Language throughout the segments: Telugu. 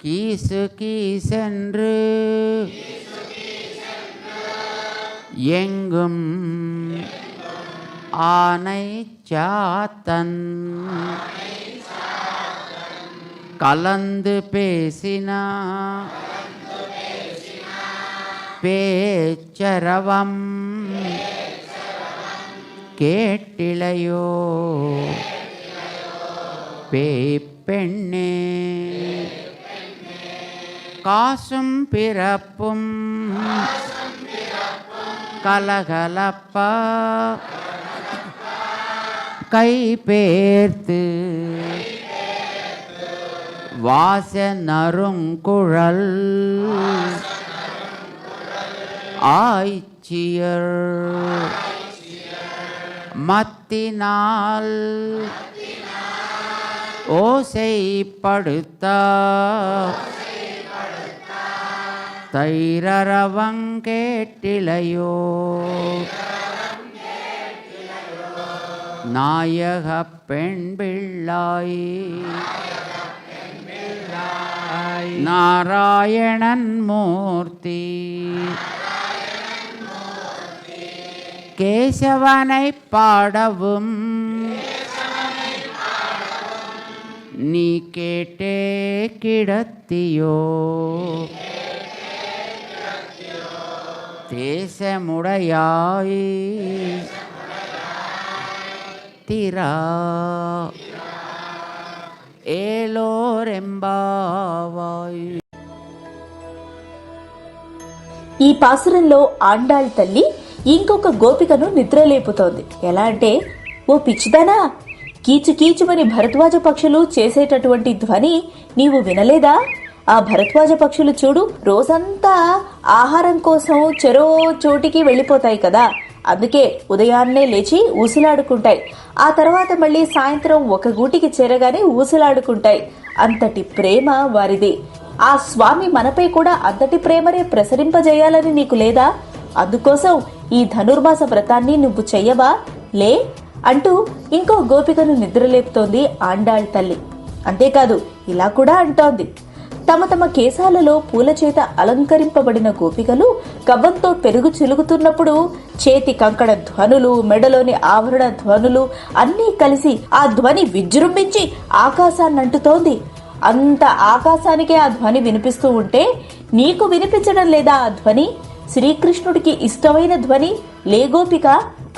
கீசு கீசென்று எங்கும் ஆனை சாத்தன் கலந்து பேசினா பேச்சரவம் கேட்டிலையோ? பேய் பெண்ணே காசும் பிறப்பும் கலகலப்பா. கைபேர்த்து வாசனருங்குழல் ஆய்ச்சியர். மத்தினால் ஓசைப்படுத்த. தைரரவங்கேட்டிலையோ நாயக பெண் பிள்ளாய் நாராயணன் மூர்த்தி. கேசவனை பாடவும் நீ கேட்டே கிடத்தியோ தேசமுடையாய் திரா ఏలోరెంబావాయ్ ఈ పాసురంలో ఆండాళ్ తల్లి ఇంకొక గోపికను నిద్రలేపుతోంది. ఎలా అంటే ఓ పిచ్చిదానా! కీచు కీచుమని భరద్వాజ పక్షులు చేసేటటువంటి ధ్వని నీవు వినలేదా? ఆ భరద్వాజ పక్షులు చూడు రోజంతా ఆహారం కోసం చెరో చోటికి వెళ్ళిపోతాయి కదా. అందుకే ఉదయాన్నే లేచి ఊసలాడుకుంటాయి. ఆ తర్వాత మళ్ళీ సాయంత్రం ఒక గూటికి చేరగానే ఊసలాడుకుంటాయి. అంతటి ప్రేమ వారిది. ఆ స్వామి మనపై కూడా అంతటి ప్రేమనే ప్రసరింపజేయాలని నీకు లేదా? అందుకోసం ఈ ధనుర్మాస వ్రతాన్ని నువ్వు చెయ్యవా? లే అంటూ ఇంకో గోపికను నిద్రలేపుతోంది ఆండాళ్ తల్లి. అంతేకాదు ఇలా కూడా అంటోంది. తమ తమ కేశాలలో పూల చేత అలంకరింపబడిన గోపికలు కవ్వంతో పెరుగు చిలుగుతున్నప్పుడు చేతి కంకణ ధ్వనులు మెడలోని ఆభరణ ధ్వనులు అన్నీ కలిసి ఆ ధ్వని విజృంభించి ఆకాశాన్ని అంటుతోంది. అంత ఆకాశానికే ఆ ధ్వని వినిపిస్తూ ఉంటే నీకు వినిపించడం లేదా ఆ ధ్వని? శ్రీకృష్ణుడికి ఇష్టమైన ధ్వని లేగోపిక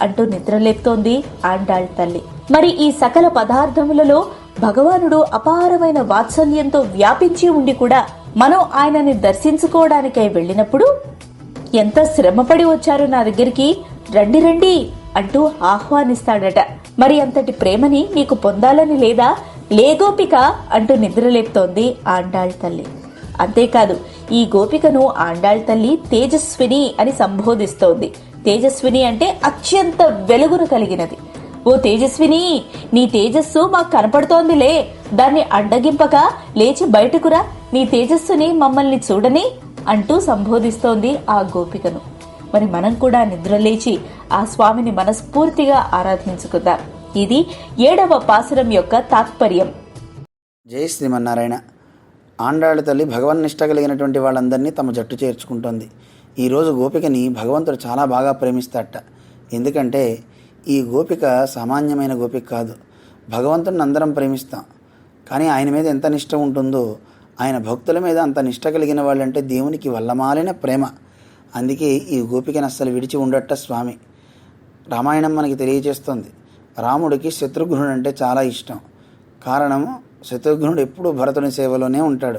అంటూ నిద్రలేపుతోంది ఆండాళ్ తల్లి. మరి ఈ సకల పదార్థములలో భగవానుడు అపారమైన వాత్సల్యంతో వ్యాపించి ఉండి కూడా మనం ఆయనని దర్శించుకోవడానికై వెళ్ళినప్పుడు ఎంత శ్రమపడి వచ్చారు నా దగ్గరికి రండి రండి అంటూ ఆహ్వానిస్తాడట. మరి అంతటి ప్రేమని నీకు పొందాలని లేదా లేగోపిక అంటూ నిద్రలేపుతోంది ఆండాళ్ తల్లి. అంతేకాదు ఈ గోపికను ఆండాళ్ తల్లి తేజస్విని అని సంబోధిస్తోంది. తేజస్విని అంటే అత్యంత వెలుగును కలిగినది. ఓ తేజస్విని నీ తేజస్సు మాకు కనపడుతోందిలే. దాన్ని అడ్డగింపక లేచి బయటకురా. నీ తేజస్సుని మమ్మల్ని చూడని అంటూ సంబోధిస్తోంది ఆ గోపికను. మరి మనం కూడా నిద్రలేచి ఆ స్వామిని మనస్ఫూర్తిగా ఆరాధించుకుందాం. ఇది ఏడవ పాసురం యొక్క తాత్పర్యం. జై శ్రీమన్నారాయణ. ఆండాళ్ళ తల్లి భగవన్నిష్ట కలిగినటువంటి వాళ్ళందరినీ తమ జట్టు చేర్చుకుంటుంది. ఈరోజు గోపికని భగవంతుడు చాలా బాగా ప్రేమిస్తాట ఎందుకంటే ఈ గోపిక సామాన్యమైన గోపిక కాదు. భగవంతుడిని అందరం ప్రేమిస్తాం. కానీ ఆయన మీద ఎంత నిష్ట ఉంటుందో ఆయన భక్తుల మీద అంత నిష్ట కలిగిన వాళ్ళంటే దేవునికి వల్లమాలిన ప్రేమ. అందుకే ఈ గోపికను అస్సలు విడిచి ఉండట స్వామి. రామాయణం మనకి తెలియజేస్తుంది. రాముడికి శత్రుఘ్నుడు అంటే చాలా ఇష్టం. కారణం శత్రుఘ్నుడు ఎప్పుడూ భరతుని సేవలోనే ఉంటాడు.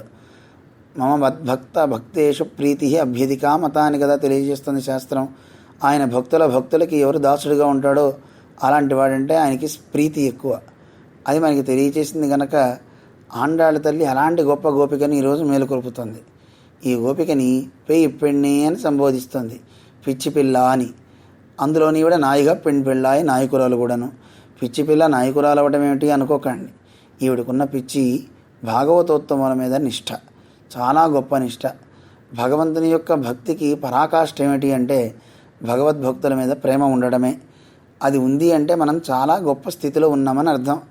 మమ మద్భక్త భక్తేషు ప్రీతి అభ్యధికా మతాన్ని కదా తెలియజేస్తుంది శాస్త్రం. ఆయన భక్తుల భక్తులకి ఎవరు దాసుడిగా ఉంటాడో అలాంటి వాడంటే ఆయనకి ప్రీతి ఎక్కువ. అది మనకి తెలియచేసింది గనక ఆండాళ్ళ తల్లి అలాంటి గొప్ప గోపికని ఈరోజు మేలుకొల్పుతుంది ఈ గోపికని పెయ్యి పెణ్ణి అని సంబోధిస్తుంది. పిచ్చి పిల్ల అని. అందులోని కూడా నాయిగా పెణ్ పెళ్ళాయి నాయకురాలు కూడాను. పిచ్చి పిల్ల నాయకురాలు అవ్వడం ఏమిటి అనుకోకండి. ఈవిడకున్న పిచ్చి భాగవతోత్తముల మీద నిష్ఠ చాలా గొప్ప నిష్ఠ భగవంతుని యొక్క భక్తికి పరాకాష్ఠ ఏమిటి అంటే భగవద్భక్తుల మీద ప్రేమ ఉండడమే. అది ఉంది అంటే మనం చాలా గొప్ప స్థితిలో ఉన్నామని అర్థం.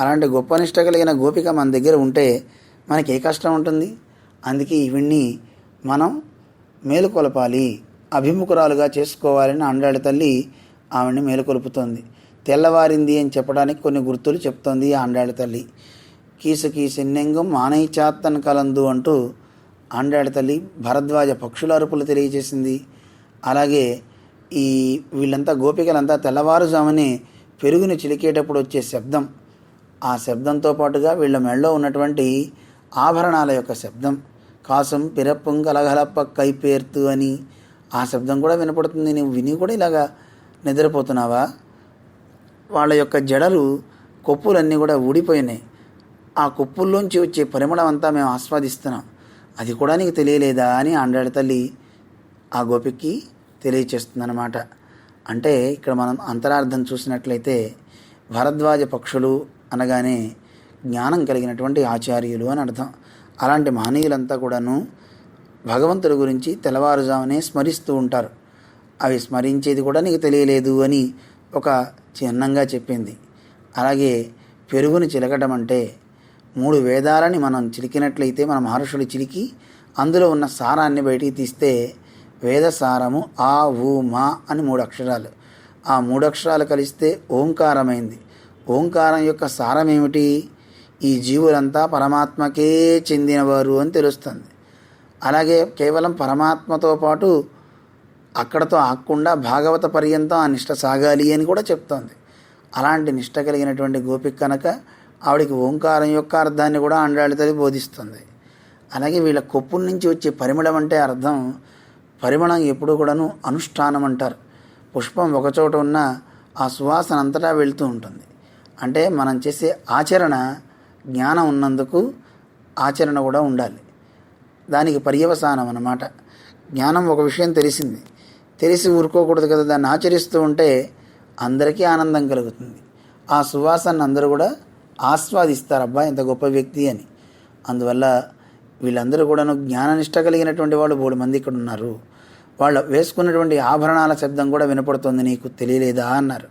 అలాంటి గొప్ప నిష్ట కలిగిన గోపిక మన దగ్గర ఉంటే మనకి ఏ కష్టం ఉంటుంది? అందుకే ఇవన్నీ మనం మేలుకొలపాలి అభిముఖురాలుగా చేసుకోవాలని అండాడి తల్లి ఆవిడ్ని మేలుకొలుపుతోంది. తెల్లవారింది అని చెప్పడానికి కొన్ని గుర్తులు చెప్తోంది ఆండాళ్ళ తల్లి. కీసుకి సిన్నెంగం మానయి చాత్తన్ కలందు అంటూ ఆండాళ్ళ తల్లి భరద్వాజ పక్షుల అరుపులు తెలియజేసింది. అలాగే ఈ వీళ్ళంతా గోపికలంతా తెల్లవారుజామునే పెరుగుని చిలికేటప్పుడు వచ్చే శబ్దం. ఆ శబ్దంతో పాటుగా వీళ్ళ మెళ్ళలో ఉన్నటువంటి ఆభరణాల యొక్క శబ్దం. కాసం పిరప్పం కలగలప్ప కైపేర్తు అని ఆ శబ్దం కూడా వినపడుతుంది. నువ్వు విని కూడా ఇలాగా నిద్రపోతున్నావా? వాళ్ళ యొక్క జడలు కొప్పులన్నీ కూడా ఊడిపోయినాయి. ఆ కొప్పుల్లోంచి వచ్చే పరిమళం అంతా మేము ఆస్వాదిస్తున్నాం. అది కూడా నీకు తెలియలేదా అని ఆండాడి తల్లి ఆ గోపికి తెలియచేస్తుందన్నమాట. అంటే ఇక్కడ మనం అంతరార్థం చూసినట్లయితే భరద్వాజ పక్షులు అనగానే జ్ఞానం కలిగినటువంటి ఆచార్యులు అని అర్థం. అలాంటి మహనీయులంతా కూడాను భగవంతుడి గురించి తెల్లవారుజామునే స్మరిస్తూ ఉంటారు. అవి స్మరించేది కూడా నీకు తెలియలేదు అని ఒక చిహ్నంగా చెప్పింది. అలాగే పెరుగుని చిలకటం అంటే మూడు వేదాలని మనం చిలికినట్లయితే మన మహర్షులు చిలికి అందులో ఉన్న సారాన్ని బయటికి తీస్తే వేద సారము ఆ ఊ మా అని మూడు అక్షరాలు. ఆ మూడు అక్షరాలు కలిస్తే ఓంకారమైంది. ఓంకారం యొక్క సారం ఏమిటి ఈ జీవులంతా పరమాత్మకే చెందినవారు అని తెలుస్తుంది. అలాగే కేవలం పరమాత్మతో పాటు అక్కడతో ఆగకుండా భాగవత పర్యంతం ఆ నిష్ట సాగాలి అని కూడా చెప్తోంది. అలాంటి నిష్ట కలిగినటువంటి గోపిక కనుక ఆవిడికి ఓంకారం యొక్క అర్థాన్ని కూడా అండాళితది బోధిస్తుంది. అలాగే వీళ్ళ కొప్పుల నుంచి వచ్చే పరిమళం అంటే అర్థం పరిమళం ఎప్పుడు కూడాను అనుష్ఠానం అంటారు. పుష్పం ఒకచోట ఉన్న ఆ సువాసన అంతటా వెళుతూ ఉంటుంది. అంటే మనం చేసే ఆచరణ జ్ఞానం ఉన్నందుకు ఆచరణ కూడా ఉండాలి. దానికి పర్యవసానం అన్నమాట. జ్ఞానం ఒక విషయం తెలిసింది. తెలిసి ఊరుకోకూడదు కదా దాన్ని ఆచరిస్తూ ఉంటే అందరికీ ఆనందం కలుగుతుంది. ఆ సువాసన అందరూ కూడా ఆస్వాదిస్తారు అబ్బా ఇంత గొప్ప వ్యక్తి అని. అందువల్ల వీళ్ళందరూ కూడాను జ్ఞాననిష్ట కలిగినటువంటి వాళ్ళు మూడు మంది ఇక్కడ ఉన్నారు. వాళ్ళు వేసుకున్నటువంటి ఆభరణాల శబ్దం కూడా వినపడుతుంది నీకు తెలియలేదా అన్నారు.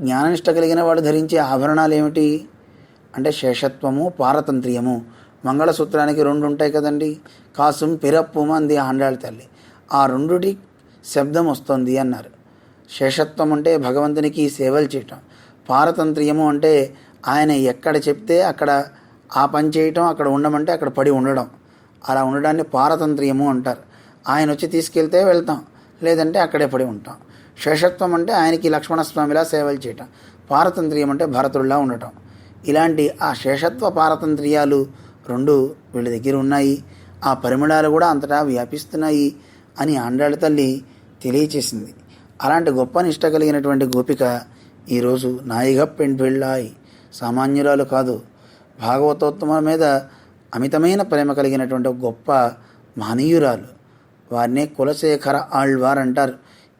జ్ఞాననిష్ట కలిగిన వాడు ధరించే ఆభరణాలు ఏమిటి? అంటే శేషత్వము పారతంత్ర్యము. మంగళసూత్రానికి రెండు ఉంటాయి కదండి. కాసుం పిరప్పు మంది ఆండాళ్ళ తల్లి. ఆ రెండుటి శబ్దం వస్తుంది అన్నారు. శేషత్వం అంటే భగవంతునికి సేవలు చేయటం. పారతంత్ర్యము అంటే ఆయన ఎక్కడ చెప్తే అక్కడ ఆ పని చేయటం అక్కడ ఉండమంటే అక్కడ పడి ఉండడం. అలా ఉండడాన్ని పారతంత్ర్యము అంటారు. ఆయన వచ్చి తీసుకెళ్తే వెళ్తాం లేదంటే అక్కడే పడి ఉంటాం. శేషత్వం అంటే ఆయనకి లక్ష్మణస్వామిలా సేవలు చేయటం. పారతంత్ర్యం అంటే భరతుడిలా ఉండటం. ఇలాంటి ఆ శేషత్వ పారతంత్ర్యాలు రెండు వీళ్ళ దగ్గర ఉన్నాయి. ఆ పరిమళాలు కూడా అంతటా వ్యాపిస్తున్నాయి అని ఆండాళ్ళ తల్లి తెలియచేసింది. అలాంటి గొప్ప నిష్ట కలిగినటువంటి గోపిక ఈరోజు నాయిగ పెండ్పెళ్ళాయి సామాన్యురాలు కాదు భాగవతోత్తమ మీద అమితమైన ప్రేమ కలిగినటువంటి గొప్ప మహనీయురాలు. వారినే కులశేఖర ఆళ్వార్ అంటారు.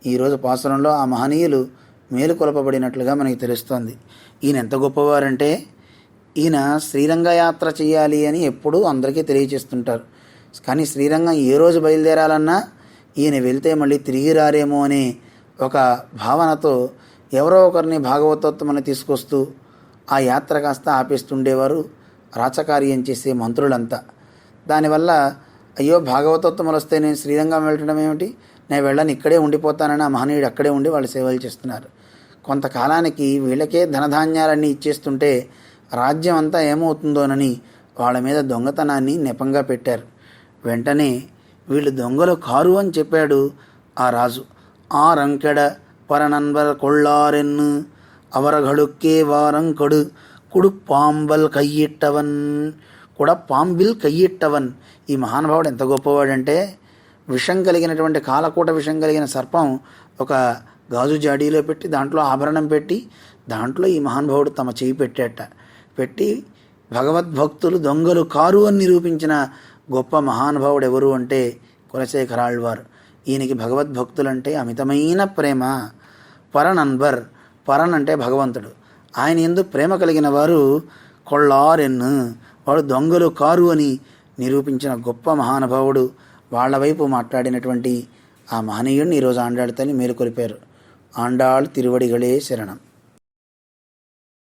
ఈరోజు పాసరంలో ఆ మహనీయులు మేలుకొలపబడినట్లుగా మనకి తెలుస్తోంది. ఈయన ఎంత గొప్పవారంటే ఈయన శ్రీరంగ యాత్ర చేయాలి అని ఎప్పుడూ అందరికీ తెలియచేస్తుంటారు కానీ శ్రీరంగం ఏ రోజు బయలుదేరాలన్నా ఈయన వెళ్తే మళ్ళీ తిరిగి రారేమో అనే ఒక భావనతో ఎవరో ఒకరిని భాగవతోత్తమని తీసుకొస్తూ ఆ యాత్ర కాస్త ఆపేస్తుండేవారు రాచకార్యం చేసే మంత్రులంతా. దానివల్ల అయ్యో భాగవతోత్తములు వస్తే నేను శ్రీరంగం వెళ్ళడం ఏమిటి? నేను వెళ్ళని ఇక్కడే ఉండిపోతానని ఆ మహనీయుడు అక్కడే ఉండి వాళ్ళు సేవలు చేస్తున్నారు. కొంతకాలానికి వీళ్ళకే ధనధాన్యాలన్నీ ఇచ్చేస్తుంటే రాజ్యం అంతా ఏమవుతుందోనని వాళ్ళ మీద దొంగతనాన్ని నెపంగా పెట్టారు. వెంటనే వీళ్ళు దొంగలు కారు అని చెప్పాడు ఆ రాజు. ఆ రంకెడ పరనన్వర కొళ్ళారెన్ను అవరగడుక్కే వారంకడు కుడు పాంబల్ కయ్యిట్టవన్ కూడా పాంబిల్ కయ్యిట్టవన్. ఈ మహానుభావుడు ఎంత గొప్పవాడంటే విషం కలిగినటువంటి కాలకూట విషం కలిగిన సర్పం ఒక గాజు జాడీలో పెట్టి దాంట్లో ఆభరణం పెట్టి దాంట్లో ఈ మహానుభావుడు తమ చేయి పెట్టేట. పెట్టి భగవద్భక్తులు దొంగలు కారు అని నిరూపించిన గొప్ప మహానుభావుడు ఎవరు అంటే కులశేఖరాళ్వారు. ఈయనకి భగవద్భక్తులంటే అమితమైన ప్రేమ. పరనన్బర్ పరన్ అంటే భగవంతుడు. ఆయన ఎందు ప్రేమ కలిగిన వారు కొళ్ళారెన్ను వాడు దొంగలు కారు అని నిరూపించిన గొప్ప మహానుభావుడు వాళ్ళ వైపు మాట్లాడినటువంటి ఆ మహనీయుడిని ఈరోజు ఆండాళ్ళతని మేలుకొలిపారు. ఆండాళ్ తిరువడిగలే శరణం.